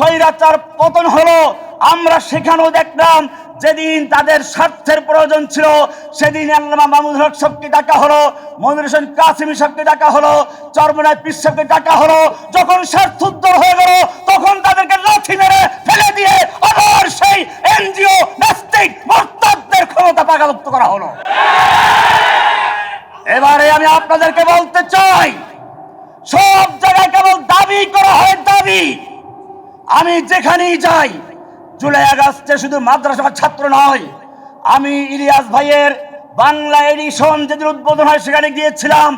স্বৈরাচার পতন হলো, আমরা সেখানেও দেখলাম যেদিন তাদের স্বার্থের প্রয়োজন ছিল, সেদিন আল্লামা মাহমুদ হক সবকে ডাকা হলো, মনির হোসেন কাসিমি সবকে ডাকা হলো, চরমনায় সবকে ডাকা হলো। যখন স্বার্থ উদ্ধার হয়ে গেল, তখন তাদেরকে লাথি মেরে ফেলে দিয়ে আবার সেই এনজিও নাস্তিক মোরতাদদের ক্ষমতা পাকাভুক্ত করা হলো। এবারে আমি আপনাদেরকে বলতে চাই, সব জায়গায় কেবল দাবি করা হয় দাবি। আমি যেখানেই যাই, জুলাই আগস্টে শুধু মাদ্রাসার ছাত্র নয়, আমি ইলিয়াস ভাইয়ের বাংলা এডিশন যেদিন উদ্বোধন হয় সেখানে গিয়েছিলাম।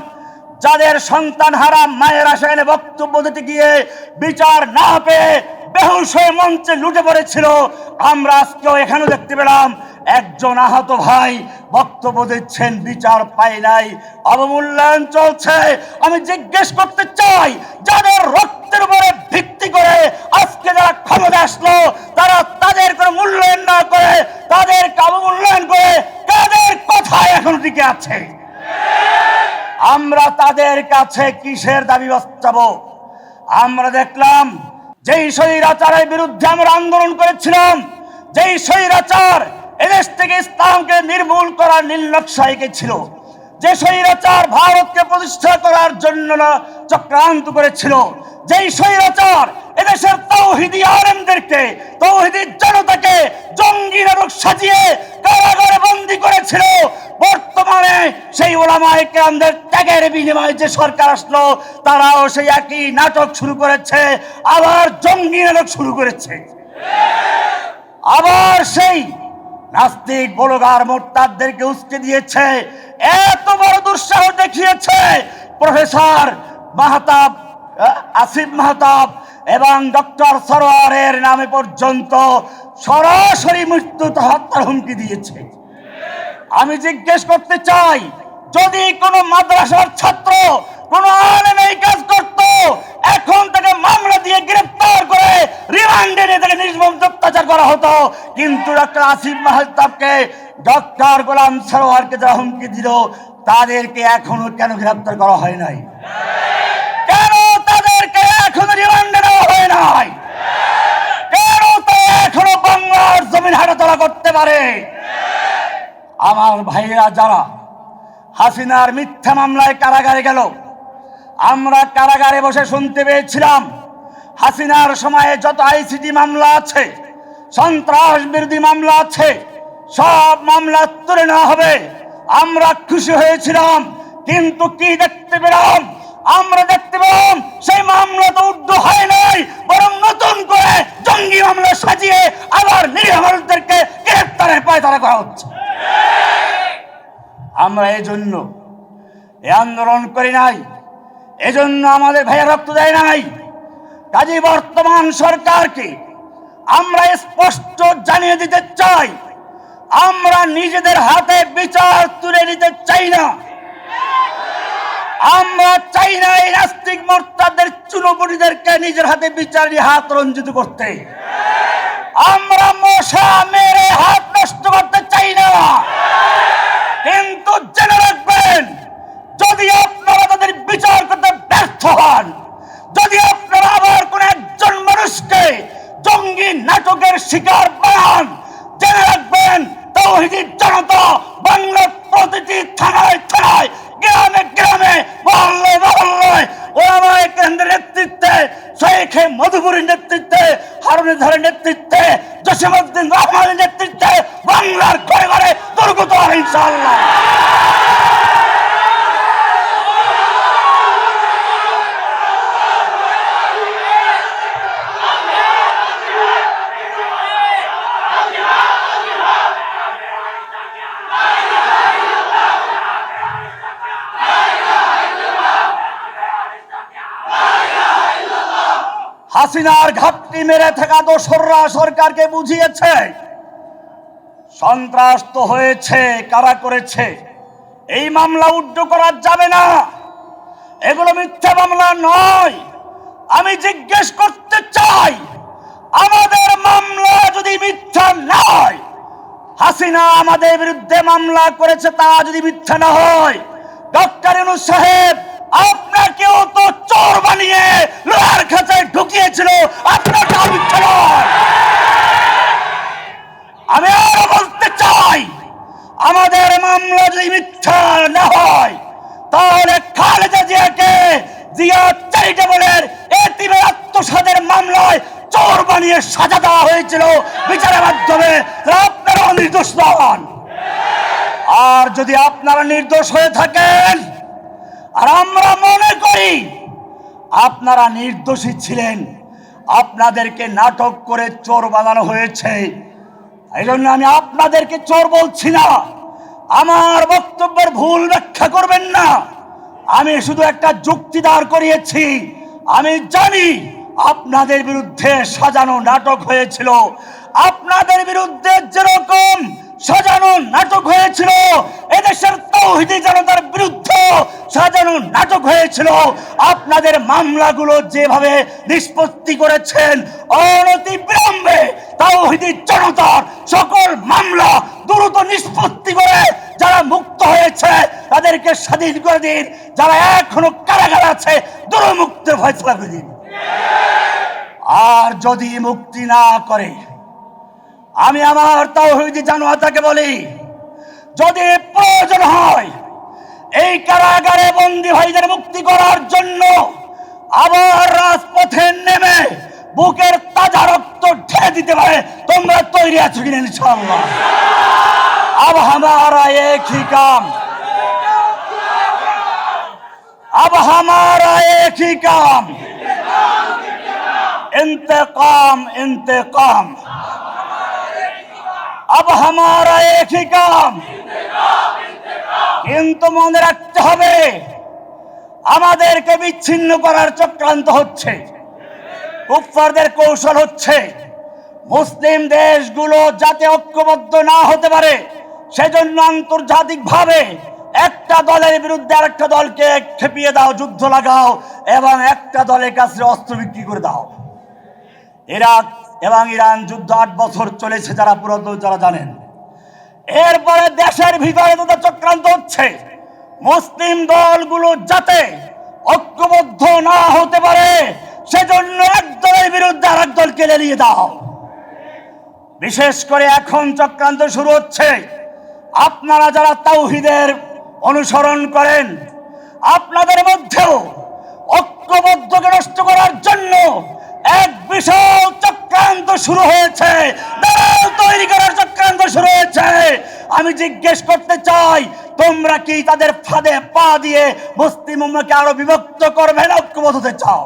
যাদের সন্তান হারা মায়েরা সেখানে বক্তব্য দিতে গিয়ে বিচার না পেয়ে বেহুশ মঞ্চে লুটে পড়েছিল। আমরা আজকেও এখানেও দেখতে পেলাম, একজন আহত ভাই বক্তব্য দিচ্ছেন, বিচার পাই নাই, অবমূল্যায়ন চলছে। আমি জিজ্ঞেস করতে চাই, যাদের রক্তের উপরে ভিত্তি করে আজকে যারা ক্ষমতা আসলো, তারা তাদের কোনো মূল্যায়ন না করে তাদের অবমূল্যায়ন করে তাদের কথায় এখন টিকে আছে? আমরা তাদের কাছে কিসের দাবি বাঁচাবো আমরা দেখলাম যেই স্বৈরাচারের বিরুদ্ধে আমরা আন্দোলন করেছিলাম, যেই স্বৈরাচার এদেশ থেকে ইসলামকে নির্মূল করার নীলনকশা এঁকেছিল যে স্বৈরাচার ভারতকে প্রতিষ্ঠা করার জন্য চক্রান্ত করেছিল, যেই স্বৈরাচার এদেশের তৌহিদি আলেমদেরকে, তৌহিদি জনতাকে জঙ্গি নাটক সাজিয়ে কারাগারে বন্দি করেছিল, বর্তমানে সেই ওলামায়ে কেরামদের ত্যাগের বিনিময়ে যে সরকার আসলো, তারাও সেই একই নাটক শুরু করেছে, আবার জঙ্গি নাটক শুরু করেছে। আবার সেই নাস্তিক বলগার মোর্তাদদেরকে উস্কে দিয়েছে, এত বড় দুঃসাহস দেখিয়েছে প্রফেসর মাহতাব, আসিফ মাহতাব এবং ডক্টর সরোয়ারের নামে পর্যন্ত সরাসরি মৃত্যু হত্যার হুমকি দিয়েছে। আমি জিজ্ঞেস করতে চাই যদি কোনো মাদ্রাসার ছাত্র কোনো আলেম এই কাজ করত, এখন তাকে মামলা দিয়ে গ্রেফতার করে রিমান্ডে নিয়ে তাকে নির্মম অত্যাচার করা হতো। কিন্তু ডক্টর আসিফ মাহতাবকে ডক্টর গোলাম সরোয়ারকে যারা হুমকি দিল, তাদেরকে এখনও কেন গ্রেফতার করা হয় নাই? কেন তাদেরকে এখনও রিমান্ডে নেওয়া হয় নাই? কেন তো এখনও বাংলার জমিন হাঁটাচলা করতে পারে? আমার ভাইয়েরা যারা হাসিনার মিথ্যা মামলায় কারাগারে গেল। আমরা কারাগারে বসে শুনতে পেয়েছিলাম, হাসিনার সময়ে যত আইসিটি মামলা আছে সন্ত্রাস বিরোধী মামলা আছে, সব মামলা তুলে নেওয়া হবে। আমরা খুশি হয়েছিলাম, কিন্তু কি দেখতে পেলাম? আমরা দেখতে পেলাম সেই মামলা তো উদ্ধ হয় নাই, বরং নতুন করে জঙ্গি মামলা সাজিয়ে আবার নিরীহ মানুষদেরকে গ্রেফতারের পায়তারা করা হচ্ছে। আমরা এই জন্য এ আন্দোলন করি নাই। এজন্য আমাদের ভাইয়া রক্ত দেয় নাই। কাজী বর্তমান সরকারকে আমরা স্পষ্ট জানিয়ে দিতে চাই, আমরা নিজেদের হাতে বিচার তুলে নিতে চাই না। আমরা চাই না এই নাস্তিক মোর্তাদের চুনোপুটিদেরকে নিজের হাতে বিচারি হাত রঞ্জিত করতে। আমরা মশা মেরে হাত নষ্ট করতে চাই না কিন্তু জেনে রাখবেন যদি আপনারা তাদের বিচার করতে ব্যর্থ হন যদি আপনারা আবার কোন একজন মানুষকে জঙ্গি নাটকের শিকার বানান জেনে রাখবেন তৌহিদি জনতা বাংলার প্রতিটি থানায় থানায় গ্রামে গ্রামে মহল্লায় মহল্লায় ওলামায়ে কেন্দ্রের নেতৃত্বে শেখে মধুপুরীর নেতৃত্বে হারুনের ধরের নেতৃত্বে জসিমউদ্দিন রহমানের নেতৃত্বে বাংলার ঘরে ঘরে ইনশাআল্লাহ। হাসিনার ঘাপটি মেরে থাকা দোসররা সরকারকে বুঝিয়েছে। সন্ত্রাস তো হয়েছে, কারা করেছে? এই মামলা উড্ড করা যাবে না। এগুলো মিথ্যা মামলা নয়। আমি জিজ্ঞেস করতে চাই, আমাদের মামলা যদি মিথ্যা নয়, হাসিনা আমাদের বিরুদ্ধে মামলা করেছে তা যদি মিথ্যা না হয়, ডক্টর ইনু সাহেব আপনাকেও তো চোর বানিয়ে লোহার খাঁচায় ঢুকিয়েছিল আপনাকে মিথ্যা আমি আরও বলতে চাই, আমাদের মামলা যদি মিথ্যা না হয়, তাহলে খালেদা জিয়াকে জিয়া চ্যারিটেবলের এতিমের আত্মসাদের মামলায় চোর বানিয়ে সাজা দেওয়া হয়েছিল বিচারের মাধ্যমে। আপনারা নির্দোষ নন আর যদি আপনারা নির্দোষ হয়ে থাকেন, আর আমরা মনে করি আপনারা নির্দোষী ছিলেন, আপনাদেরকে নাটক করে চোর বানানো হয়েছে। এই জন্য আমি আপনাদেরকে চোর বলছি না। আমার বক্তব্যের ভুল ব্যাখ্যা করবেন না। আমি শুধু একটা যুক্তি দাঁড় করিয়েছি। আমি জানি আপনাদের বিরুদ্ধে সাজানো নাটক হয়েছিল। আপনাদের বিরুদ্ধে যেরকম সাজানো নাটক হয়েছিল। এদেশের তৌহিদি জনতার বিরুদ্ধে সাজানো নাটক হয়েছিল। আপনাদের মামলাগুলো যেভাবে নিষ্পত্তি করেছেন অনতি বিলম্বে জনতার সকল মামলা দ্রুত নিষ্পত্তি করে যারা মুক্ত হয়েছে, তাদেরকে স্বাধীন করে দিন। যারা এখনও কারাগার আছে দ্রুত মুক্তির ফয়সলা করে দিন। আর যদি মুক্তি না করে আমি আমার তাওহিদি জানোয়াতাকে বলি যদি প্রয়োজন হয় এই কারাগারে বন্দি ভাইদের মুক্তি করার জন্য আবার রাজপথে নেমে বুকের তাজা রক্ত ঢেলে দিতে পারে তোমরা তৈরি আছো কিনা ইনশাআল্লাহ अब हमारा एक ही काम अब हमारा एक ही काम इंतकाम इंतकाम अब हमारा एक ही काम কিন্তু মনে রাখতে হবে আমাদেরকে বিচ্ছিন্ন করার চক্রান্ত হচ্ছে কুফফারদের কৌশল হচ্ছে মুসলিম দেশগুলো যাতে ঐক্যবদ্ধ না হতে পারে সেজন্য আন্তর্জাতিকভাবে একটা দলের বিরুদ্ধে আরেকটা দলকে খেপিয়ে দাও যুদ্ধ লাগাও এবং একটা দলের কাছে অস্ত্র বিক্রি করে দাও ইরাক এবং ইরান যুদ্ধ আট বছর চলেছে যারা পুরাতন যারা জানেন। এরপরে দেশের ভিতরে তাদের চক্রান্ত হচ্ছে। মুসলিম দলগুলো যাতে ঐক্যবদ্ধ না হতে পারে, সেজন্য এক দলের বিরুদ্ধে আরেক দলকে লেলিয়ে দাও। বিশেষ করে এখন চক্রান্ত শুরু হচ্ছে। আপনারা যারা তাওহিদের অনুসরণ করেন, আপনাদের মধ্যেও ঐক্যবদ্ধকে নষ্ট করার জন্য এক বিশাল চক্রান্ত শুরু হয়েছে। দালাল তৈরি করার চক্রান্ত শুরু হয়েছে। আমি জিজ্ঞেস করতে চাই, তোমরা কি তাদের ফাঁদে পা দিয়ে মুসলিম উম্মাকে আরও বিভক্ত করবে না ঐক্যবদ্ধ হতে চাও?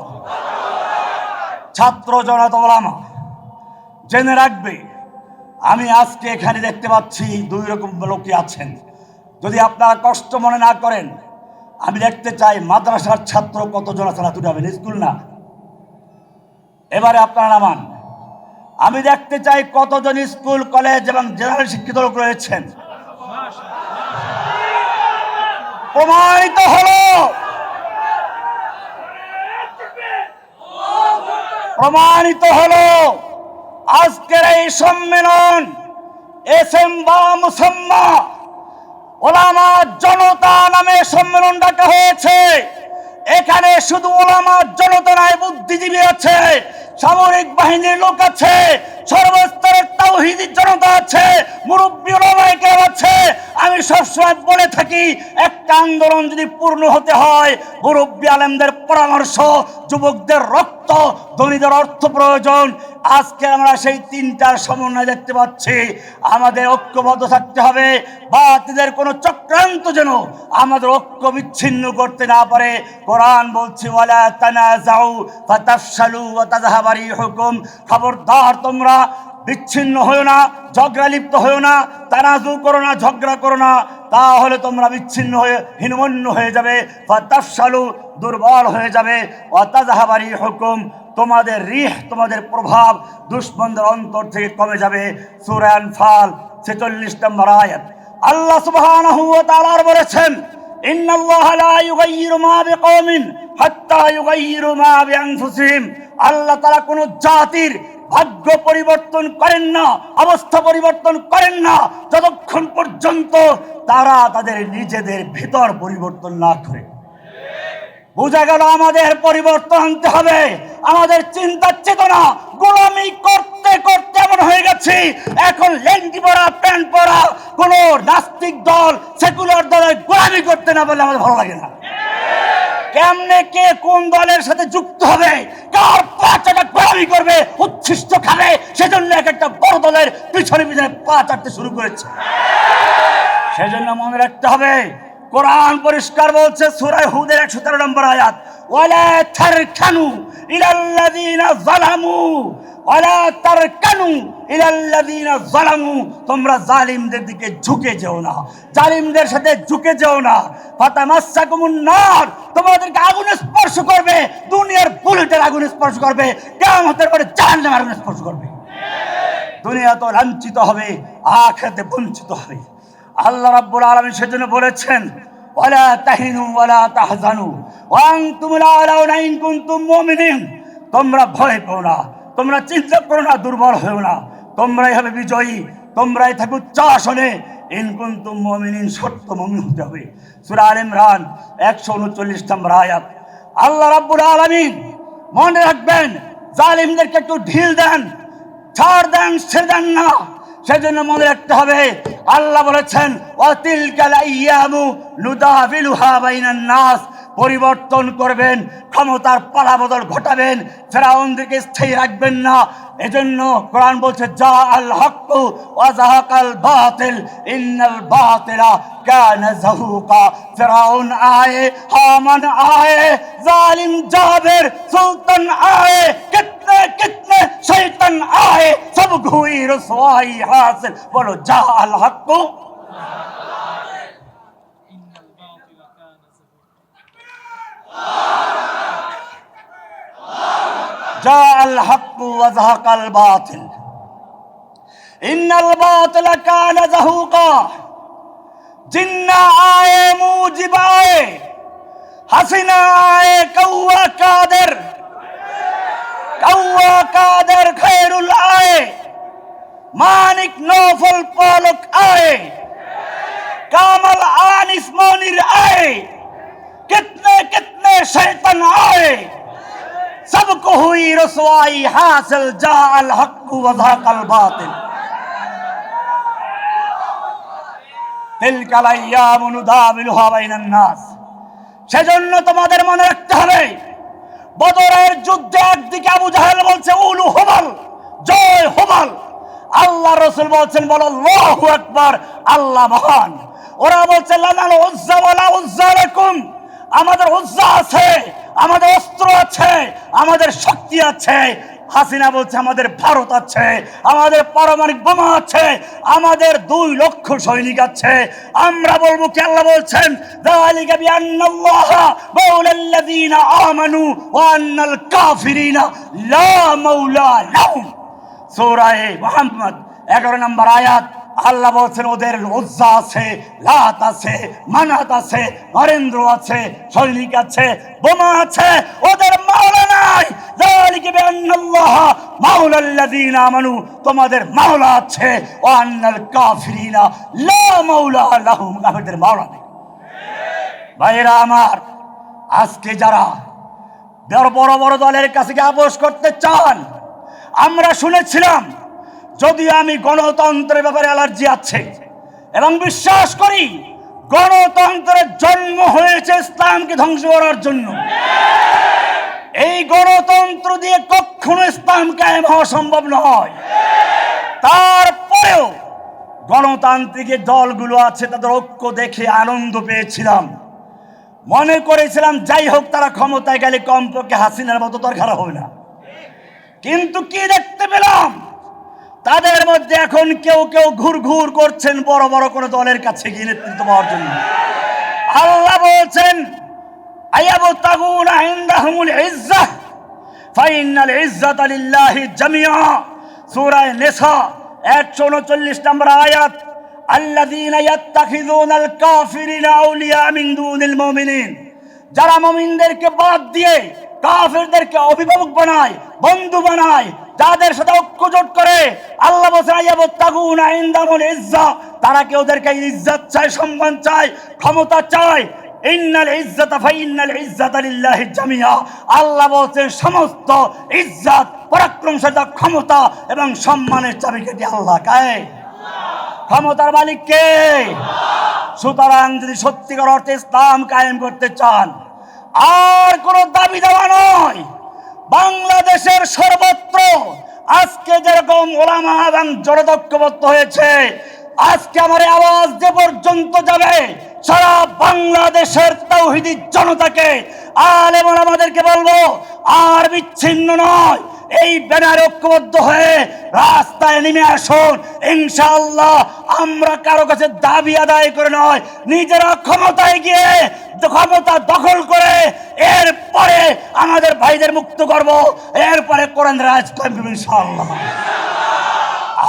ছাত্র জনতা ওলামা জেনে রাখবে, আমি আজকে এখানে দেখতে পাচ্ছি দুই রকম লোকই আছেন। যদি আপনারা কষ্ট মনে না করেন, আমি দেখতে চাই মাদ্রাসার ছাত্র কতজন আছেন হাত উঠাবেন স্কুল না? এবারে আপনারা নামান। আমি দেখতে চাই কতজন স্কুল, কলেজ এবং জেনারেল শিক্ষিত লোক রয়েছেন। প্রমাণিত হলো। প্রমাণিত হলো। আজকের এই সম্মেলন এস এম বা মুসাম্মা ওলামা জনতা নামে সম্মেলন ডাকা হয়েছে। এখানে শুধু ওলামা জনতা নয় বাহিনীর লোক আছে সর্বস্তরের তাওহিদি জনতা আছে মুরব্বী আছে আমি সবসময় বলে থাকি, একটা আন্দোলন যদি পূর্ণ হতে হয়, মুরব্বী আলেমদের পরামর্শ, যুবকদের রক্ত, ধনীদের অর্থ প্রয়োজন, আজকে আমরা সেই তিনটার সমন্বয় দেখতে পাচ্ছি। আমাদের ঐক্যবদ্ধ থাকতে হবে বাতিলের কোনো চক্রান্ত যেন আমাদের ঐক্য বিচ্ছিন্ন করতে না পারে। কোরআন বলছি, ওয়ালা তানাজাউ ফাতাফশালু ওয়া তাযহাবারি হুকুম। খবরদার তোমরা বিচ্ছিন্ন হয়েও না, ঝগড়া লিপ্ত হয়েও না তানাজু করো না, ঝগড়া করো না, তাহলে তোমরা বিচ্ছিন্ন হয়ে, হীনমন্য হয়ে যাবে, ফাতাফশালু দুর্বল হয়ে যাবে, অতাজাহাবারি হুকুম, তোমাদের রিহ, তোমাদের প্রভাব দুশ্মনদের অন্তর থেকে কমে যাবে সুরান ফাল ছেচল্লিশ নম্বর আয়াত। আল্লাহ তাআলা বলেছেন, ইন্নাল্লাহা লা মা আল্লাহ তাআলা কোন জাতির ভাগ্য পরিবর্তন করেন না, অবস্থা পরিবর্তন করেন না, যতক্ষণ পর্যন্ত তারা তাদের নিজেদের ভিতর পরিবর্তন না করে। বোঝা গেল আমাদের পরিবর্তন আনতে হবে। আমাদের চিন্তা চেতনা গোলামি করতে করতে এমন হয়ে গেছে। এখন লেন্টি পরা, প্যান্ট পরা, কোন নাস্তিক দল, সেকুলার দলের গোলামি করতে না বলে আমাদের ভালো লাগে না। কেমনে কে কোন দলের সাথে যুক্ত হবে, কার পাচাটা গোলামি করবে উচ্ছিষ্ট খাবে সেজন্য এক একটা বড় দলের পিছনে পিছনে পা চাটতে শুরু করেছে। সেজন্য মনে রাখতে হবে, কোরআন পরিষ্কার বলছে সুরায় হুদের একশো তেরো নম্বর আয়াত, ওয়ালা তারকানু ইলাল্লাযিনা তোমরা জালিমদের দিকে ঝুঁকে যেও না, জালিমদের সাথে ঝুঁকে যেও না। আগুনে স্পর্শ করবে, দুনিয়ার বুলেটের আগুনে স্পর্শ করবে, কিয়ামতের পরে জাহান্নামের আগুনে স্পর্শ করবে। দুনিয়া তো লাঞ্ছিত হবে, আখেরাতে বঞ্চিত হবে। আল্লাহ রাব্বুল আলামিন সেজন্য বলেছেন ওয়ালা তাহিনু ওয়ালা তাহজানু ওয়া আনতুমুল আলাউনা ইন কুনতুম তোমরা ভয় পেও না, তোমরা চিন্তা করো না, দুর্বল হও না, তোমরাই হবে বিজয়ী, তোমরাই থাকবে উচ্চ আসনে ইনকুন কুনতুম মুমিনিন, সত্য মুমিন হতে হবে। সূরা আল ইমরান 139 নম্বর আয়াত। আল্লাহ রাব্বুল আলামিন মনে রাখবেন, জালিমদেরকে একটু ঢিল দেন, ছাড় দেন, ছেড়ে দেন না। সেজন্য মনে রাখতে হবে আল্লাহ বলেছেন অতিল কালাইয়ামু নুদাবিলুহা বাইনান নাস। পরিবর্তন করবেন, ক্ষমতার পালাবদল ঘটাবেন ফেরাউনদেরকে স্থায়ী রাখবেন না। এজন্য কোরআন বলছে যা আল হক ওয়াজাহাক বাতিল, ইন্নাল বাতিলা কানা যাহুকা ফেরাউন আয়ে, হামান আয়ে, জালিম জাবের সুলতান আয়ে, কিতনে কিতনে শয়তান আয়ে সব ঘুই রসওয়াই হাসিল। বলো যা আল হক জা আল হাক্কু ওয়া যাহাকাল বাতিল ইন্নাল বাতিলা কানা যাহুকা জিন্না আয়ে মুজিবায়ে হাসিনা আয়ে কাওয়া কাদের কাওয়া কাদের খায়রুল আয়ে মানিক নফল পালক আয়ে কামাল আনিস মনির আয়ে কিতনে কিতনে শয়তান আয়ে सबको हुई रसवाई हासिल जा अल हक वजाकल बातिल তিলকাল আইয়ামু নুদাবিলুহা বাইনান নাস সেজন্য তোমাদের মনে রাখতে হবে বদরের যুদ্ধে একদিকে আবু জাহেল বলছে উলু হবাল জয় হবাল আল্লাহ রসুল বলছেন বলো আল্লাহু আকবার আল্লাহ মহান ওরা বলছে লানাল উজ্জা ওয়ালা উজ্জা লাকুম আমাদের উজ্জা আছে, আমাদের অস্ত্র আছে, আমাদের শক্তি আছে। হাসিনা বলছে, আমাদের ভারত আছে, আমাদের পারমাণিক বোমা আছে, আমাদের দুই লক্ষ সৈনিক আছে। আমরা বলব কে আল্লাহ বলছেন? আমানু কাফিরিনা লা নম্বর আয়াত আল্লাহ বলছেন, ওদের লজ্জা আছে, লাত আছে, মানাত আছে, নরেন্দ্র আছে, সৈনিক আছে, বোমা আছে, ওদের মাওলা নাই। তোমাদের মাওলা আছে, ও আন্নাল কাফিরিনা, লা মাওলা লাহুম কাফিরদের মাওলা নেই। ভাইরা আমার, আজকে যারা বড় বড় বড় দলের কাছে গিয়ে আপোষ করতে চান, আমরা শুনেছিলাম যদিও আমি গণতন্ত্রের ব্যাপারে অ্যালার্জি আছে এবং বিশ্বাস করি গণতন্ত্রের জন্ম হয়েছে ইসলামকে ধ্বংস করার জন্য, এই গণতন্ত্র দিয়ে কখনো ইসলাম কায়েম হওয়া সম্ভব নয়। তারপরেও গণতান্ত্রিক দলগুলো আছে, তাদের ঐক্য দেখে আনন্দ পেয়েছিলাম। মনে করেছিলাম, যাই হোক, তারা ক্ষমতায় গেলে কমপক্ষে হাসিনার মতো দরকার হবে না। কিন্তু কি দেখতে পেলাম? তাদের মধ্যে এখন কেউ কেউ ঘুর ঘুর করছেন বড় বড় কোনো দলের কাছে গিয়ে নেতৃত্ব পাওয়ার জন্য। আল্লাহ বলছেন ইজ্জাত লিল্লাহি জামিআ। সূরা নিসা 139 নম্বর আয়াত, আল্লাযীনা ইয়াত্তাখিযুনাল কাফিরিনা আউলিয়া দুনিল মুমিনিন। যারা মুমিনদেরকে বাদ দিয়ে কাফেরদেরকে অভিভাবক বানায়, বন্ধু বানায়, যাদের সাথে ঐক্যজোট করে। আল্লাহ ইজ্জা। তারা কি ওদেরকে ইজ্জত চায়, সম্মান চায়, ক্ষমতা চায়? ইন্নাল ইজ্জাতা ফাইন্নাল ইজ্জাতা লিল্লাহি জামিয়া। আল্লাহ বলছেন, সমস্ত ইজ্জত পরাক্রমশীলতা ক্ষমতা এবং সম্মানের চাবিকাঠি আল্লাহ কায় ক্ষমতার মালিক কে সুতরাং যদি সত্যিকার অর্থে ইসলাম কায়েম করতে চান আর কোনো দাবি দেওয়া নয়। বাংলাদেশের সর্বত্র আজকে যেরকম ওলামা এবং জনদক্ষবদ্ধ হয়েছে, আজকে আমার আওয়াজ যে পর্যন্ত যাবে, সারা বাংলাদেশের তৌহিদি জনতাকে আলেমন আমাদেরকে বলব, আর বিচ্ছিন্ন নয়। এই ব্যানারে ঐক্যবদ্ধ হয়ে রাস্তায় নেমে আসুন। ইনশাআল্লাহ আমরা কারও কাছে দাবি আদায় করে নয়, নিজেরা ক্ষমতায় গিয়ে ক্ষমতা দখল করে এরপরে আমাদের ভাইদের মুক্ত করব। এরপরে কোরআন রাজ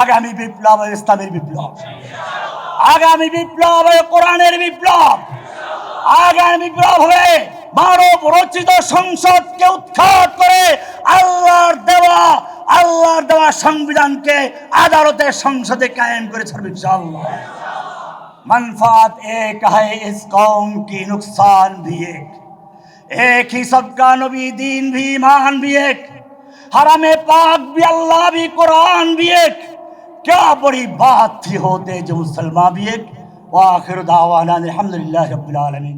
আগামী বিপ্লব ইসলামের বিপ্লব। আগামী বিপ্লব কোরআনের বিপ্লব। আগামী বিপ্লব হবে মানব রচিত সংসদকে উৎখাত করে আল্লাহর দেওয়া আল্লাহর দেওয়া সংবিধানকে আদালতের সংসদে কায়েম করে ছাড়বে ইনশাআল্লাহ منفات ایک ہے اس قوم کی نقصان بھی ایک ایک ہی سب کا نبی دین بھی ایمان بھی ایک حرم پاک بھی اللہ بھی قرآن بھی ایک کیا بڑی بات تھی ہوتے جو مسلمان بھی ایک واخر دعوانا الحمدللہ رب العالمین